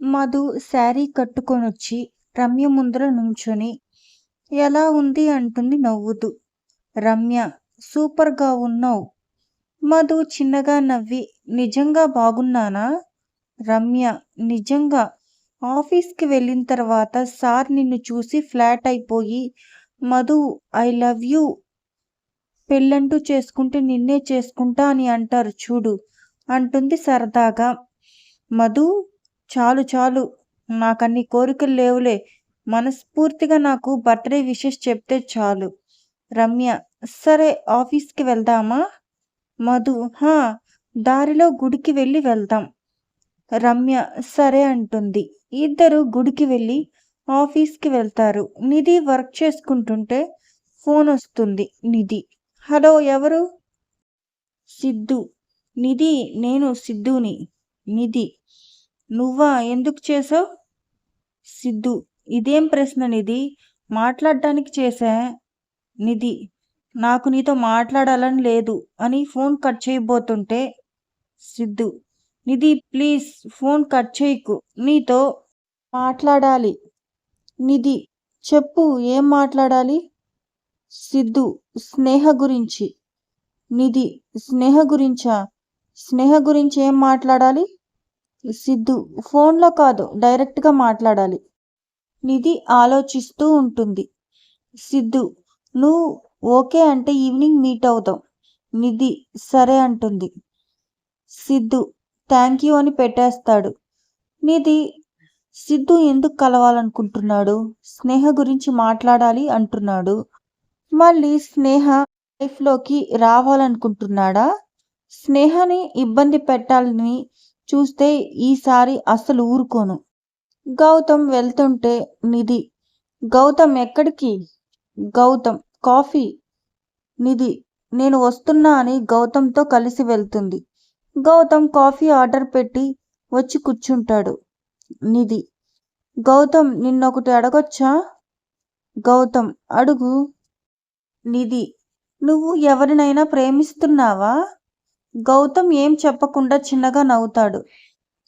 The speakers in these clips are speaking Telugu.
మధు శారీ కట్టుకొనొచ్చి రమ్య ముందర నుంచొని ఎలా ఉంది అంటుంది నవ్వుతూ. రమ్య సూపర్గా ఉన్నావు మధు చిన్నగా నవ్వి నిజంగా బాగున్నానా? రమ్య నిజంగా. ఆఫీస్కి వెళ్ళిన తర్వాత సార్ నిన్ను చూసి ఫ్లాట్ అయిపోయి మధు ఐ లవ్ యూ పెళ్ళంటూ చేసుకుంటే నిన్నే చేసుకుంటా అని అంటారు చూడు అంటుంది సరదాగా. మధు చాలు చాలు నాకన్ని కోరికలు లేవులే మనస్ఫూర్తిగా నాకు బర్త్డే విషెస్ చెప్తే చాలు. రమ్య సరే ఆఫీస్కి వెళ్దామా? మధు హా దారిలో గుడికి వెళ్ళి వెళ్దాం. రమ్య సరే అంటుంది. ఇద్దరు గుడికి వెళ్ళి ఆఫీస్కి వెళ్తారు. నిధి వర్క్ చేసుకుంటుంటే ఫోన్ వస్తుంది నిధి. హలో ఎవరు? సిద్ధు. నిధి నేను సిద్ధుని. నిధి నువ్వా ఎందుకు చేసావు సిద్ధు ఇదేం ప్రశ్న నిధి మాట్లాడడానికి చేశా. నిధి నాకు నీతో మాట్లాడాలని లేదు అని phone cut చేయబోతుంటే Siddhu Nidhi please phone cut చేయకు నీతో మాట్లాడాలి. నిధి చెప్పు ఏం మాట్లాడాలి? సిద్ధు స్నేహ గురించి. నిధి స్నేహ గురించా? స్నేహ గురించి ఏం మాట్లాడాలి? సిద్ధు ఫోన్లో కాదు డైరెక్ట్గా మాట్లాడాలి. నిధి ఆలోచిస్తూ ఉంటుంది. సిద్ధు నువ్వు ఓకే అంటే ఈవినింగ్ మీట్ అవుదాం. నిధి సరే అంటుంది. సిద్ధు థ్యాంక్ యూ అని పెట్టేస్తాడు. నిధి సిద్ధు ఎందుకు కలవాలనుకుంటున్నాడు? స్నేహ గురించి మాట్లాడాలి అంటున్నాడు. మళ్ళీ స్నేహ లైఫ్లోకి రావాలనుకుంటున్నాడా? స్నేహని ఇబ్బంది పెట్టాలని చూస్తే ఈసారి అస్సలు ఊరుకోను. గౌతమ్ వెళ్తుంటే నిధి గౌతమ్ ఎక్కడికి? గౌతమ్ కాఫీ. నిధి నేను వస్తున్నా అని గౌతమ్తో కలిసి వెళ్తుంది. గౌతమ్ కాఫీ ఆర్డర్ పెట్టి వచ్చి కూర్చుంటాడు. నిధి గౌతమ్ నిన్నొకటి అడగొచ్చా? గౌతమ్ అడుగు. నిధి నువ్వు ఎవరినైనా ప్రేమిస్తున్నావా? గౌతమ్ ఏం చెప్పకుండా చిన్నగా నవ్వుతాడు.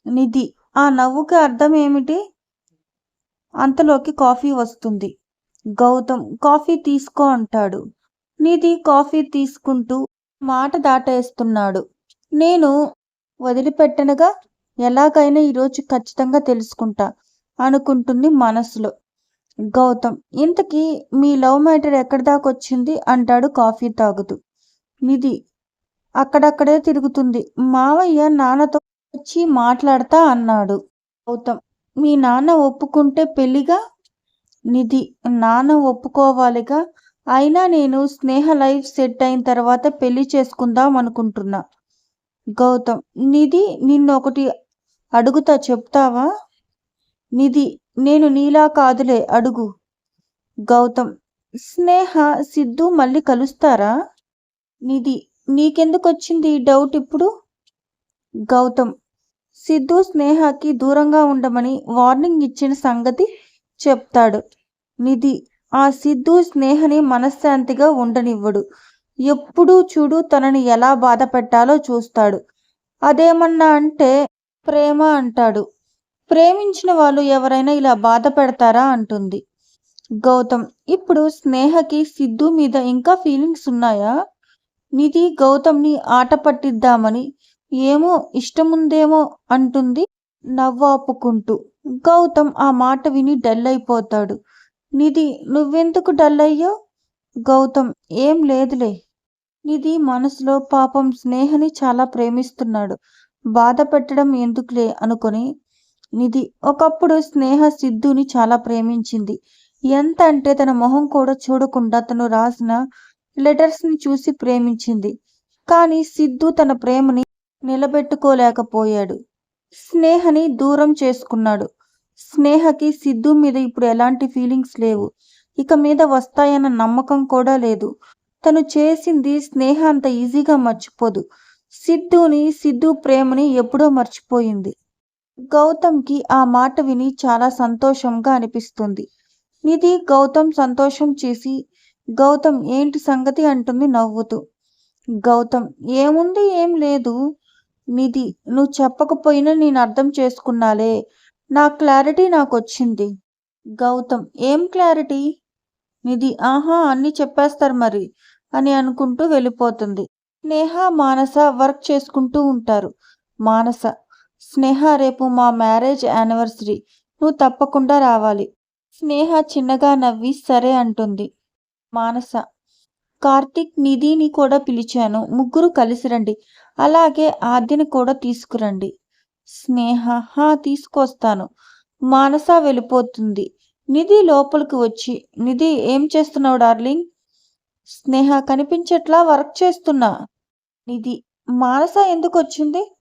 నిధి ఆ నవ్వుకి అర్థం ఏమిటి? అంతలోకి కాఫీ వస్తుంది. గౌతమ్ కాఫీ తీసుకో అంటాడు. నిధి కాఫీ తీసుకుంటూ మాట దాటేస్తున్నాడు. నేను వదిలిపెట్టనగా ఎలాగైనా ఈరోజు ఖచ్చితంగా తెలుసుకుంటా అనుకుంటుంది మనసులో. గౌతమ్ ఇంతకీ మీ లవ్ మ్యాటర్ వచ్చింది అంటాడు కాఫీ తాగుతూ. నిధి అక్కడక్కడే తిరుగుతుంది. మావయ్య నాన్నతో వచ్చి మాట్లాడతా అన్నాడు. గౌతమ్ మీ నాన్న ఒప్పుకుంటే పెళ్ళిగా? నిధి నాన్న ఒప్పుకోవాలిగా అయినా నేను స్నేహ లైఫ్ సెట్ అయిన తర్వాత పెళ్ళి చేసుకుందాం అనుకుంటున్నా. గౌతమ్ నిధి నిన్నొకటి అడుగుతా చెప్తావా? నిధి నేను నీలా కాదులే అడుగు. గౌతమ్ స్నేహ సిద్ధు మళ్ళీ కలుస్తారా? నిధి నీకెందుకొచ్చింది ఈ డౌట్ ఇప్పుడు? గౌతమ్ సిద్ధు స్నేహకి దూరంగా ఉండమని వార్నింగ్ ఇచ్చిన సంగతి చెప్తాడు. నిధి ఆ సిద్ధు స్నేహని మనశ్శాంతిగా ఉండనివ్వడు. ఎప్పుడూ చూడు తనని ఎలా బాధపెట్టాలో చూస్తాడు. అదేమన్నా అంటే ప్రేమ అంటాడు. ప్రేమించిన వాళ్ళు ఎవరైనా ఇలా బాధ పెడతారా అంటుంది. గౌతమ్ ఇప్పుడు స్నేహకి సిద్ధు మీద ఇంకా ఫీలింగ్స్ ఉన్నాయా? నిధి గౌతమ్ని ఆట పట్టిద్దామని ఏమో ఇష్టముందేమో అంటుంది నవ్వాపుకుంటూ. గౌతమ్ ఆ మాట విని డల్ అయిపోతాడు. నిధి నువ్వెందుకు డల్ అయ్యావ్? గౌతమ్ ఏం లేదులే. నిధి మనసులో పాపం స్నేహని చాలా ప్రేమిస్తున్నాడు. బాధ పెట్టడం ఎందుకులే అనుకొని నిధి ఒకప్పుడు స్నేహ సిద్ధుని చాలా ప్రేమించింది. ఎంత అంటే తన మొహం కూడా చూడకుండా తను రాసిన లెటర్స్ని చూసి ప్రేమించింది. కానీ సిద్ధు తన ప్రేమని నిలబెట్టుకోలేకపోయాడు. స్నేహని దూరం చేసుకున్నాడు. స్నేహకి సిద్ధు మీద ఇప్పుడు ఎలాంటి ఫీలింగ్స్ లేవు. ఇక మీద వస్తాయన్న నమ్మకం కూడా లేదు. తను చేసింది స్నేహ అంత ఈజీగా మర్చిపోదు. సిద్ధుని సిద్ధు ప్రేమని ఎప్పుడో మర్చిపోయింది. గౌతమ్కి ఆ మాట విని చాలా సంతోషంగా అనిపిస్తుంది. నిధి గౌతమ్ సంతోషం చేసి గౌతమ్ ఏంటి సంగతి అంటుంది నవ్వుతూ. గౌతమ్ ఏముంది ఏం లేదు. నిధి నువ్వు చెప్పకపోయినా నేను అర్థం చేసుకున్నాలే. నా క్లారిటీ నాకు వచ్చింది గౌతమ్ ఏం క్లారిటీ? నిధి ఆహా అన్నీ చెప్పేస్తారు మరి అని అనుకుంటూ వెళ్ళిపోతుంది. స్నేహ మానస వర్క్ చేసుకుంటూ ఉంటారు. మానస స్నేహ రేపు మా మ్యారేజ్ యానివర్సరీ. నువ్వు తప్పకుండా రావాలి. స్నేహ చిన్నగా నవ్వి సరే అంటుంది. మానస. కార్తిక్ నిధిని కూడా పిలిచాను. ముగ్గురు కలిసి రండి. అలాగే ఆద్యని కూడా తీసుకురండి. స్నేహ హా తీసుకొస్తాను. మానస వెళ్ళిపోతుంది. నిధి లోపలికి వచ్చి నిధి ఏం చేస్తున్నావు డార్లింగ్? స్నేహ కనిపించట్లా వర్క్ చేస్తున్నా. నిధి మానస ఎందుకు వచ్చింది?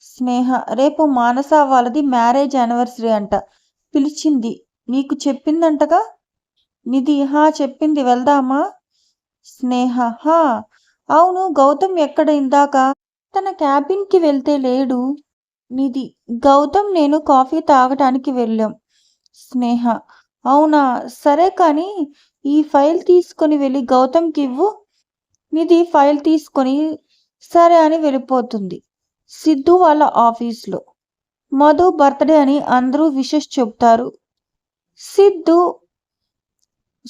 స్నేహ రేపు మానస వాళ్ళది మ్యారేజ్ యానివర్సరీ అంట. పిలిచింది. నీకు చెప్పిందంటగా? నిధి హా చెప్పింది వెళ్దామా? స్నేహ హా. అవును గౌతమ్ ఎక్కడ ఇందాక? తన క్యాబిన్కి వెళ్తే లేడు. నిధి గౌతమ్ నేను కాఫీ తాగటానికి వెళ్ళాం. స్నేహ అవునా? సరే కానీ ఈ ఫైల్ తీసుకొని వెళ్ళి గౌతమ్కి ఇవ్వు. నిధి ఫైల్ తీసుకొని సరే అని వెళ్ళిపోతుంది. సిద్ధు వాళ్ళ ఆఫీస్లో. మధు బర్త్డే అని అందరూ విషెస్ చెప్తారు. సిద్ధు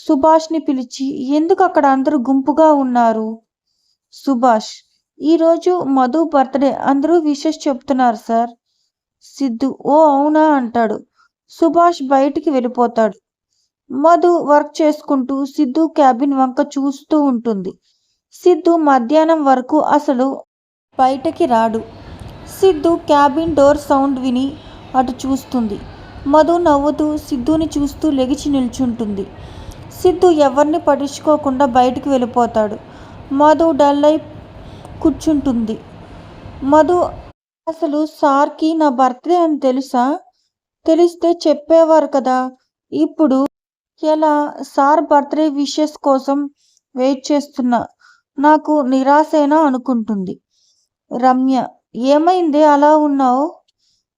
సుభాష్ని పిలిచి ఎందుకు అక్కడ అందరూ గుంపుగా ఉన్నారు? సుభాష్ ఈరోజు మధు బర్త్డే అందరూ విషెస్ చెప్తున్నారు సార్. సిద్ధు ఓ అవునా? అంటాడు. సుభాష్ బయటికి వెళ్ళిపోతాడు. మధు వర్క్ చేసుకుంటూ సిద్ధు క్యాబిన్ వంక చూస్తూ ఉంటుంది. సిద్ధు మధ్యాహ్నం వరకు అసలు బయటకి రాడు. సిద్ధు క్యాబిన్ డోర్ సౌండ్ విని అటు చూస్తుంది. మధు నవ్వుతూ సిద్ధుని చూస్తూ లెగిచి నిల్చుంటుంది. సిద్ధు ఎవరిని పట్టించుకోకుండా బయటికి వెళ్ళిపోతాడు. మధు డల్ అయి కూర్చుంటుంది. మధు అసలు సార్కి నా బర్త్డే అని తెలుసా? తెలిస్తే చెప్పేవారు కదా. ఇప్పుడు ఎలా సార్ బర్త్డే విషెస్ కోసం వెయిట్ చేస్తున్నా? నాకు నిరాశేనా అనుకుంటుంది. రమ్య ఏమైంది? అలా ఉన్నావు?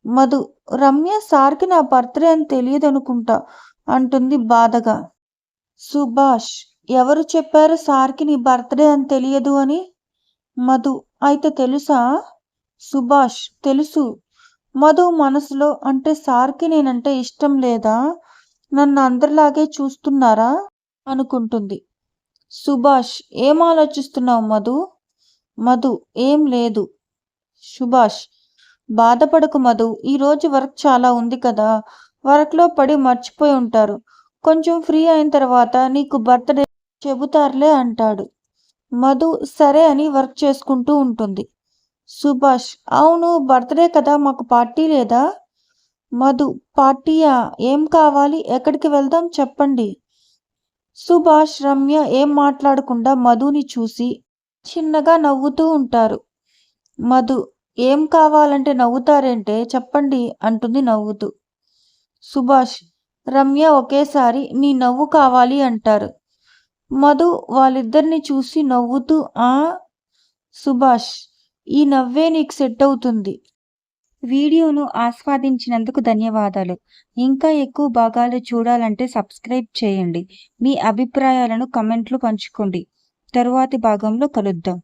మధు రమ్య సార్కి నా బర్త్డే అని తెలియదు అనుకుంటా అంటుంది బాధగా. సుభాష్ ఎవరు చెప్పారు సార్కి నీ బర్త్డే అని తెలియదు అని? మధు అయితే తెలుసా? సుభాష్ తెలుసు. మధు మనసులో అంటే సార్కి నేనంటే ఇష్టం లేదా? నన్ను అందరిలాగే చూస్తున్నారా? అనుకుంటుంది. సుభాష్ ఏం ఆలోచిస్తున్నావు మధు? మధు ఏం లేదు. సుభాష్ బాధపడకు మధు ఈరోజు వర్క్ చాలా ఉంది కదా? వర్క్లో పడి మర్చిపోయి ఉంటారు. కొంచెం ఫ్రీ అయిన తర్వాత నీకు బర్త్డే చెబుతారులే అంటాడు. మధు సరే అని వర్క్ చేసుకుంటూ ఉంటుంది. సుభాష్ అవును బర్త్డే కదా మాకు పార్టీ లేదా? మధు పార్టీయా? ఏం కావాలి? ఎక్కడికి వెళ్దాం? చెప్పండి. సుభాష్ రమ్య ఏం మాట్లాడకుండా మధుని చూసి చిన్నగా నవ్వుతూ ఉంటారు. మధు ఏం కావాలంటే నవ్వుతారంటే చెప్పండి అంటుంది నవ్వుతూ. సుభాష్ రమ్య ఒకేసారి నీ నవ్వు కావాలి అంటారు. మధు వాళ్ళిద్దరిని చూసి నవ్వుతూ ఆ సుభాష్ ఈ నవ్వే నీకు సెట్ అవుతుంది. వీడియోను ఆస్వాదించినందుకు ధన్యవాదాలు. ఇంకా ఎక్కువ భాగాలు చూడాలంటే సబ్స్క్రైబ్ చేయండి. మీ అభిప్రాయాలను కమెంట్లు పంచుకోండి. తరువాతి భాగంలో కలుద్దాం.